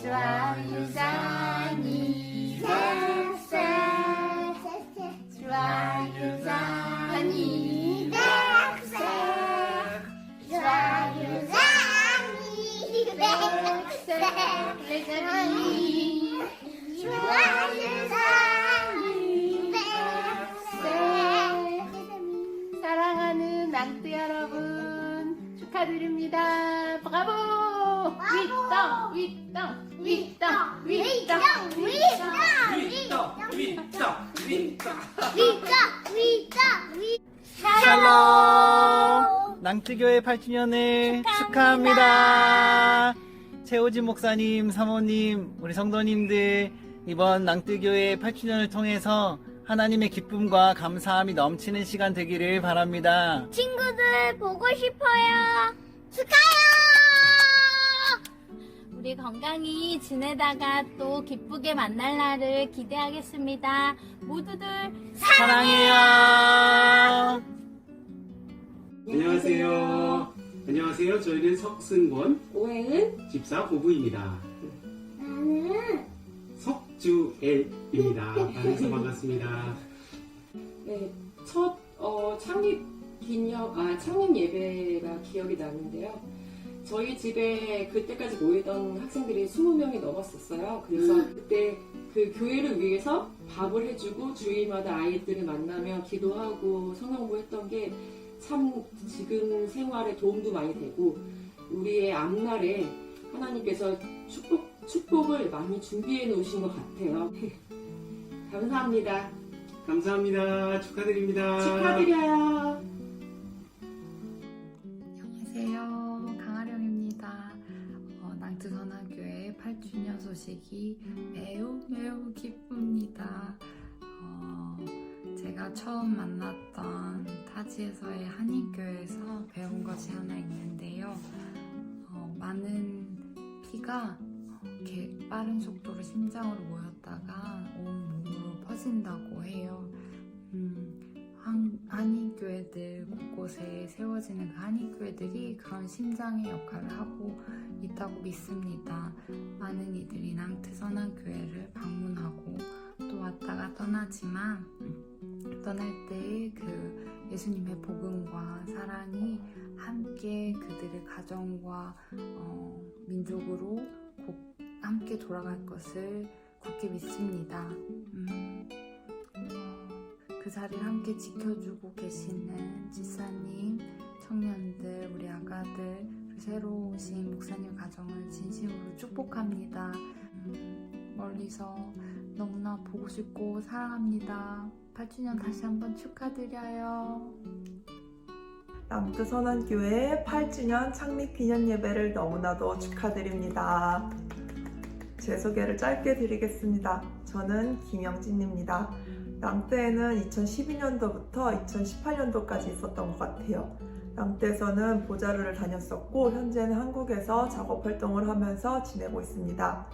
Joyeux anniversaire. Joyeux anniversaire. Joyeux anniversaire. Les amis. 윗덩, 윗덩, 윗덩, 윗덩, 윗덩. 샬롬! 낭트교회 8주년을 축하합니다. 최호진 목사님, 사모님, 우리 성도님들, 이번 낭트교회 8주년을 통해서 하나님의 기쁨과 감사함이 넘치는 시간 되기를 바랍니다. 친구들 보고 싶어요. 축하요. 우리 건강히 지내다가 또 기쁘게 만날 날을 기대하겠습니다. 모두들 사랑해요. 안녕하세요. 안녕하세요. 저희는 석승권 오해은 집사 고부입니다. 나는 석주엘입니다. 만나서 반갑습니다. 네, 첫 어, 창립 기념 아 창립 예배가 기억이 나는데요. 저희 집에 그때까지 모이던 학생들이 20명이 넘었었어요. 그래서 그때 그 교회를 위해서 밥을 해주고 주일마다 아이들을 만나며 기도하고 성경공부했던 게 참 지금 생활에 도움도 많이 되고 우리의 앞날에 하나님께서 축복 축복을 많이 준비해 놓으신 것 같아요. 감사합니다. 감사합니다. 축하드립니다. 축하드려요. 어, 낭트선화교회 8주년 소식이 매우 매우 기쁩니다. 어, 제가 처음 만났던 타지에서의 한인교회에서 배운 것이 하나 있는데요. 어, 많은 피가 이렇게 빠른 속도로 심장으로 모였다가 온 몸으로 퍼진다고 해요. 음, 한, 한인교회들 곳곳에 세워지는 그 한인교회들이 그런 심장의 역할을 하고 있다고 믿습니다. 많은 이들이 낭트 선한 교회를 방문하고 또 왔다가 떠나지만 음, 떠날 때의 그 예수님의 복음과 사랑이 함께 그들의 가정과 어, 민족으로 곧 함께 돌아갈 것을 굳게 믿습니다. 음, 어, 그 자리를 함께 지켜주고 계시는 집사님, 청년들, 우리 아가들, 새로 오신 목사님 가정을 진심으로 축복합니다. 음, 멀리서 너무나 보고 싶고 사랑합니다. 8주년 다시 한번 축하드려요. 남도 선한교회 8주년 창립 기념 예배를 너무나도 축하드립니다. 제 소개를 짧게 드리겠습니다. 저는 김영진입니다. 낭떼에는 2012년도부터 2018년도까지 있었던 것 같아요. 낭떼에서는 보자루를 다녔었고 현재는 한국에서 작업 활동을 하면서 지내고 있습니다.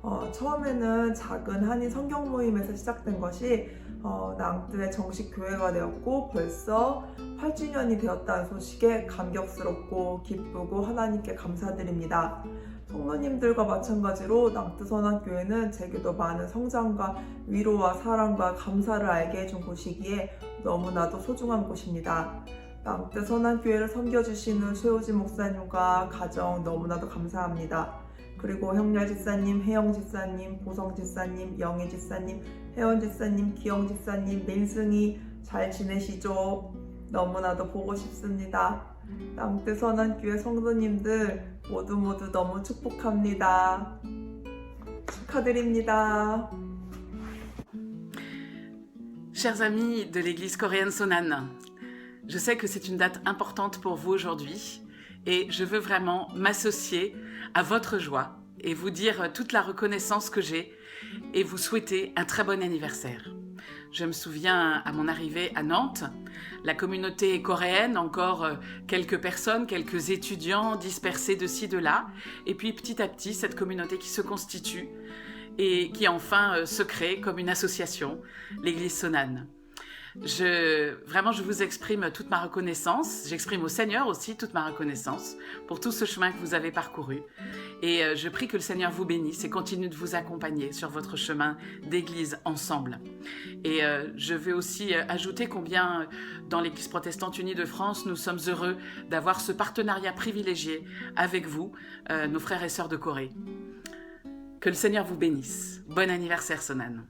어, 처음에는 작은 한인 성경 모임에서 시작된 것이 어, 낭뜨의 정식 교회가 되었고 벌써 8주년이 되었다는 소식에 감격스럽고 기쁘고 하나님께 감사드립니다. 성도님들과 마찬가지로 낭뜨선한교회는 제게도 많은 성장과 위로와 사랑과 감사를 알게 해준 곳이기에 너무나도 소중한 곳입니다. 낭뜨선한교회를 섬겨주시는 최호진 목사님과 가정 너무나도 감사합니다. 그리고 형렬 집사님, 혜영 집사님, 보성 집사님, 영희 집사님, 혜원 집사님, 기영 집사님, 민승이 잘 지내시죠? 너무나도 보고 싶습니다. 남대 선한교회 성도님들 모두 모두 너무 축복합니다. 축하드립니다. Chers amis de l'église coréenne Sonan, je sais que c'est une date importante pour vous aujourd'hui et je veux vraiment m'associer à votre joie et vous dire toute la reconnaissance que j'ai et vous souhaiter un très bon anniversaire. Je me souviens à mon arrivée à Nantes, la communauté coréenne, encore euh, quelques personnes, quelques étudiants dispersés de ci, de là, et puis petit à petit cette communauté qui se constitue et qui enfin euh, se crée comme une association, l'église Sonan. Je, vraiment, je vous exprime toute ma reconnaissance. J'exprime au Seigneur aussi toute ma reconnaissance pour tout ce chemin que vous avez parcouru. Et euh, je prie que le Seigneur vous bénisse et continue de vous accompagner sur votre chemin d'église ensemble. Et euh, je veux aussi euh, ajouter combien, dans l'Église protestante unie de France, nous sommes heureux d'avoir ce partenariat privilégié avec vous, nos frères et sœurs de Corée. Que le Seigneur vous bénisse. Bon anniversaire, Sonan.